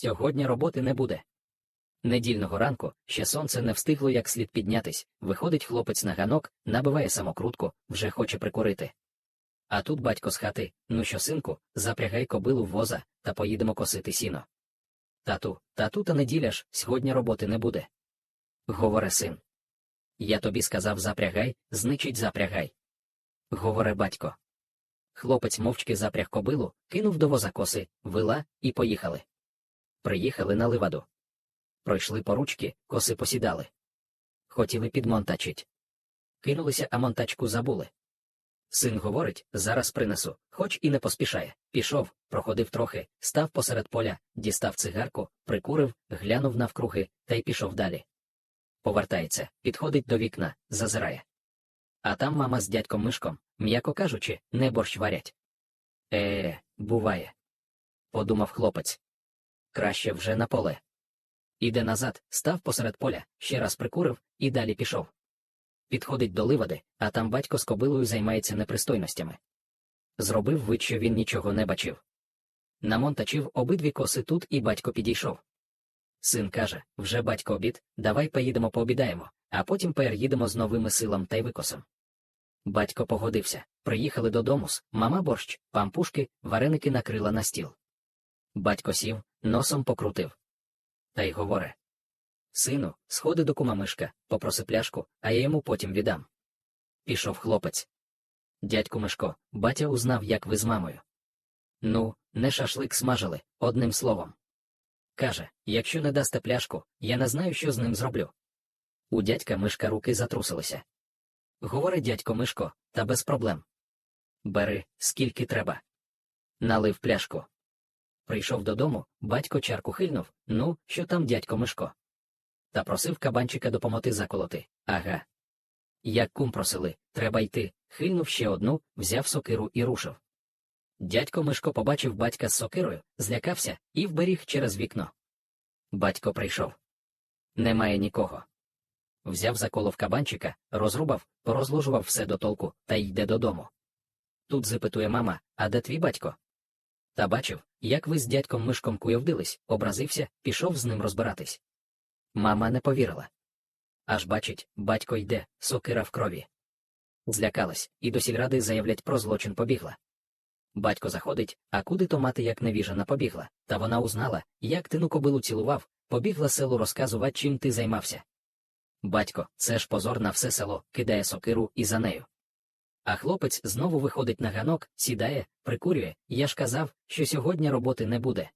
сьогодні роботи не буде. Недільного ранку ще сонце не встигло як слід піднятись, виходить хлопець на ганок, набиває самокрутку, вже хоче прикурити. А тут батько з хати, ну що, синку, запрягай кобилу в воза та поїдемо косити сіно. Тату, тату та неділя ж, сьогодні роботи не буде. Говоре син. Я тобі сказав запрягай, зничить запрягай. Говоре батько. Хлопець мовчки запряг кобилу, кинув до воза коси, вила, і поїхали. Приїхали на ливаду. Пройшли поручки, коси посідали. Хотіли підмонтачить. Кинулися, а монтачку забули. Син говорить, зараз принесу, хоч і не поспішає. Пішов, проходив трохи, став посеред поля, дістав цигарку, прикурив, глянув навкруги та й пішов далі. Повертається, підходить до вікна, зазирає. А там мама з дядьком Мишком, м'яко кажучи, не борщ варять. Е, буває. Подумав хлопець. Краще вже на поле. Іде назад, став посеред поля, ще раз прикурив і далі пішов. Підходить до ливади, а там батько з кобилою займається непристойностями. Зробив вид, що він нічого не бачив. Намонтачив обидві коси тут, і батько підійшов. Син каже вже батько обід, давай поїдемо пообідаємо, а потім переїдемо з новими силам та й викосом. Батько погодився. Приїхали додому, мама борщ, пампушки, вареники накрила на стіл. Батько сів, носом покрутив. Та й говоре. Сину, сходи до кума Мишка, попроси пляшку, а я йому потім віддам. Пішов хлопець. Дядьку Мишко, батя узнав, як ви з мамою. Ну, не шашлик смажили, одним словом. Каже, якщо не дасте пляшку, я не знаю, що з ним зроблю. У дядька Мишка руки затрусилися. Говорить дядько Мишко, та без проблем. Бери, скільки треба. Налив пляшку. Прийшов додому, батько чарку хильнув, ну, що там дядько Мишко. Та просив кабанчика допомогти заколоти. Ага. Як кум просили, треба йти, хильнув ще одну, взяв сокиру і рушив. Дядько Мишко побачив батька з сокирою, злякався і вберіг через вікно. Батько прийшов. Немає нікого. Взяв заколов кабанчика, розрубав, порозложував все до толку та йде додому. Тут запитує мама, а де твій батько? Та бачив, як ви з дядьком Мишком куйовдились, образився, пішов з ним розбиратись. Мама не повірила. Аж бачить, батько йде, сокира в крові. Злякалась, і до сільради заявлять про злочин побігла. Батько заходить, а куди то мати як невіжена побігла, та вона узнала, як ти ну кобилу цілував, побігла селу розказувати, чим ти займався. Батько, це ж позор на все село, кидає сокиру і за нею. А хлопець знову виходить на ганок, сідає, прикурює, я ж казав, що сьогодні роботи не буде.